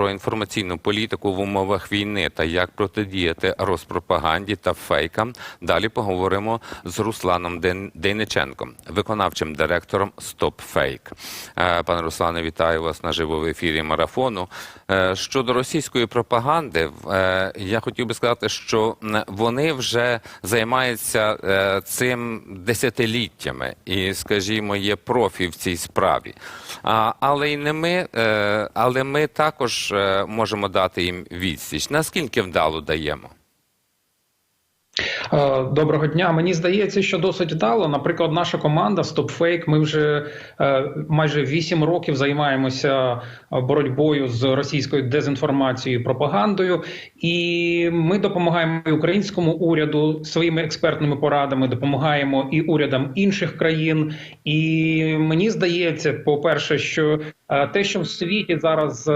про інформаційну політику в умовах війни та як протидіяти розпропаганді та фейкам. Далі поговоримо з Русланом Дейниченком, виконавчим директором StopFake. Е, Пане Руслане, вітаю вас наживо в ефірі марафону. Е, Щодо російської пропаганди, е, я хотів би сказати, що вони вже займаються цим десятиліттями і, скажімо, є профі в цій справі. Але й не ми, але ми також е, можемо дати їм відсіч. Наскільки вдало даємо? Е, Доброго дня. Мені здається, що досить вдало. Наприклад, наша команда StopFake, Ми вже е, майже 8 років займаємося боротьбою з російською дезінформацією і пропагандою, і ми допомагаємо і українському уряду своїми експертними порадами, допомагаємо і урядам інших країн. І мені здається, по-перше, що е, те, що в світі зараз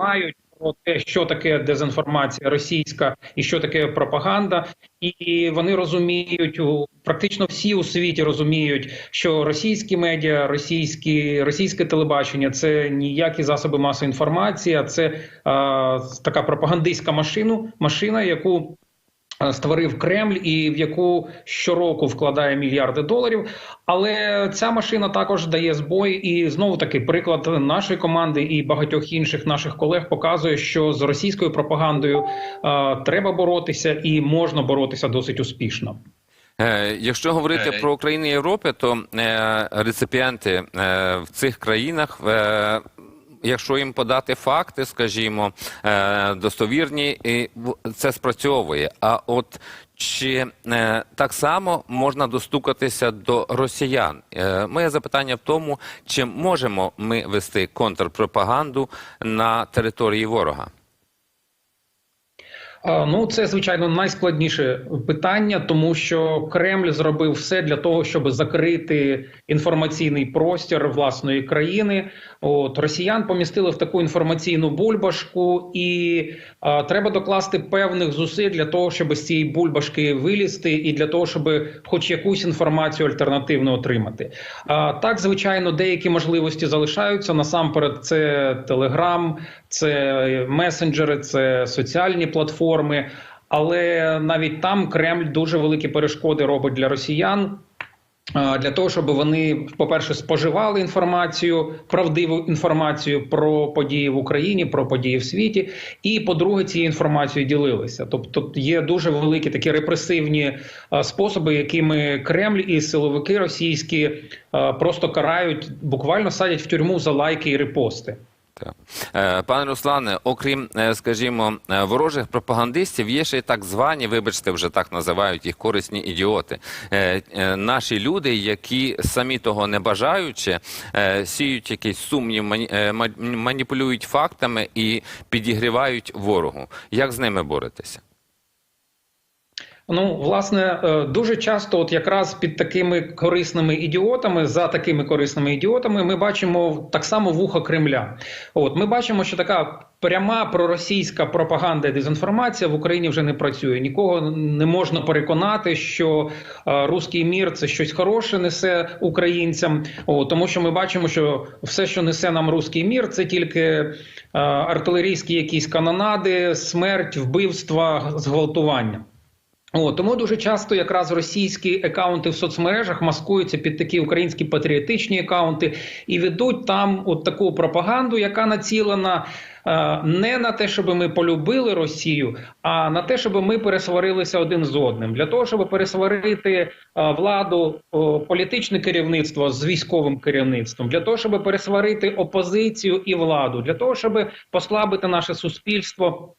знають. Про те, що таке дезінформація російська і що таке пропаганда, і вони розуміють практично всі у світі розуміють, що російські медіа, російські російське телебачення це ніякі засоби масової інформації, а це а, така пропагандистська машину, машина, яку Створив Кремль і в яку щороку вкладає мільярди доларів. Але ця машина також дає збої. І знову таки приклад нашої команди і багатьох інших наших колег показує, що з російською пропагандою е, треба боротися і можна боротися досить успішно. Е, Якщо говорити Е, про країни Європи, то е, реципієнти е, в цих країнах. Якщо їм подати факти, скажімо, е, достовірні, і це спрацьовує. А от чи е, так само можна достукатися до росіян? Е, Моє запитання в тому, чи можемо ми вести контрпропаганду на території ворога? А, Ну, це звичайно найскладніше питання, тому що Кремль зробив все для того, щоб закрити інформаційний простір власної країни. От росіян помістили в таку інформаційну бульбашку, і а, треба докласти певних зусиль для того, щоб з цієї бульбашки вилізти, і для того, щоб хоч якусь інформацію альтернативну отримати. А так, звичайно, деякі можливості залишаються. Насамперед, це Телеграм, це месенджери, це соціальні платформи. Але навіть там Кремль дуже великі перешкоди робить для росіян. Для того щоб вони, по-перше, споживали інформацію, правдиву інформацію про події в Україні, про події в світі, і по-друге, цією інформацією ділилися. Тобто є дуже великі такі репресивні способи, якими Кремль і силовики російські просто карають, буквально садять в тюрму за лайки і репости. Е, Пане Руслане, окрім, е, скажімо, е, ворожих пропагандистів, є ще й так звані, вибачте, вже так називають їх корисні ідіоти. Наші люди, які самі того не бажаючи, сіють якийсь сумнів, мані- ма- маніпулюють фактами і підігрівають ворогу. Як з ними боретеся? Ну, власне, е, дуже часто, от якраз під такими корисними ідіотами, за такими корисними ідіотами, ми бачимо так само вуха Кремля. От ми бачимо, що така пряма проросійська пропаганда і дезінформація в Україні вже не працює. Нікого не можна переконати, що е, руський мір це щось хороше несе українцям. От, тому що ми бачимо, що все, що несе нам руський мір, це тільки е, артилерійські якісь канонади, смерть, вбивства, зґвалтування. О, тому дуже часто якраз російські акаунти в соцмережах маскуються під такі українські патріотичні акаунти і ведуть там от таку пропаганду, яка націлена е, не на те, щоб ми полюбили Росію, а на те, щоб ми пересварилися один з одним, для того, щоб пересварити е, владу, політичне керівництво з військовим керівництвом, для того, щоб пересварити опозицію і владу, для того, щоб послабити наше суспільство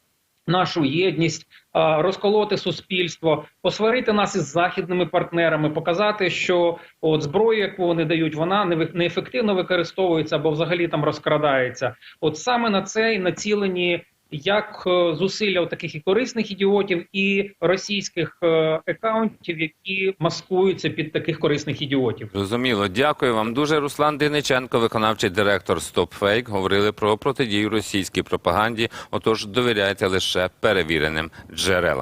нашу єдність, розколоти суспільство, посварити нас із західними партнерами, показати, що от зброю, яку вони дають, вона неефективно використовується або взагалі там розкрадається. От саме на це і націлені як зусилля зусилля таких і корисних ідіотів, і російських екаунтів, які маскуються під таких корисних ідіотів. Зрозуміло, дякую вам дуже. Руслан Диниченко, виконавчий директор StopFake, говорили про протидію російській пропаганді. Отож, довіряйте лише перевіреним джерелам.